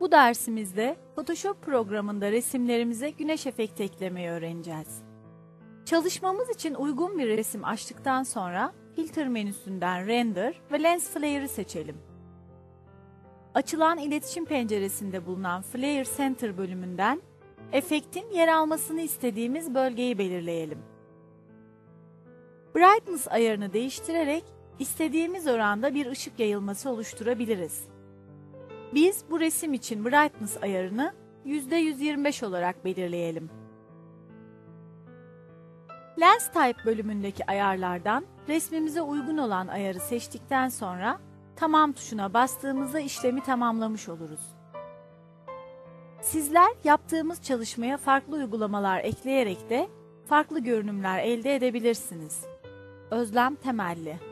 Bu dersimizde Photoshop programında resimlerimize güneş efekti eklemeyi öğreneceğiz. Çalışmamız için uygun bir resim açtıktan sonra Filter menüsünden Render ve Lens Flare'ı seçelim. Açılan iletişim penceresinde bulunan Flare Center bölümünden efektin yer almasını istediğimiz bölgeyi belirleyelim. Brightness ayarını değiştirerek istediğimiz oranda bir ışık yayılması oluşturabiliriz. Biz bu resim için Brightness ayarını %125 olarak belirleyelim. Lens Type bölümündeki ayarlardan resmimize uygun olan ayarı seçtikten sonra Tamam tuşuna bastığımızda işlemi tamamlamış oluruz. Sizler yaptığımız çalışmaya farklı uygulamalar ekleyerek de farklı görünümler elde edebilirsiniz. Özlem Temelli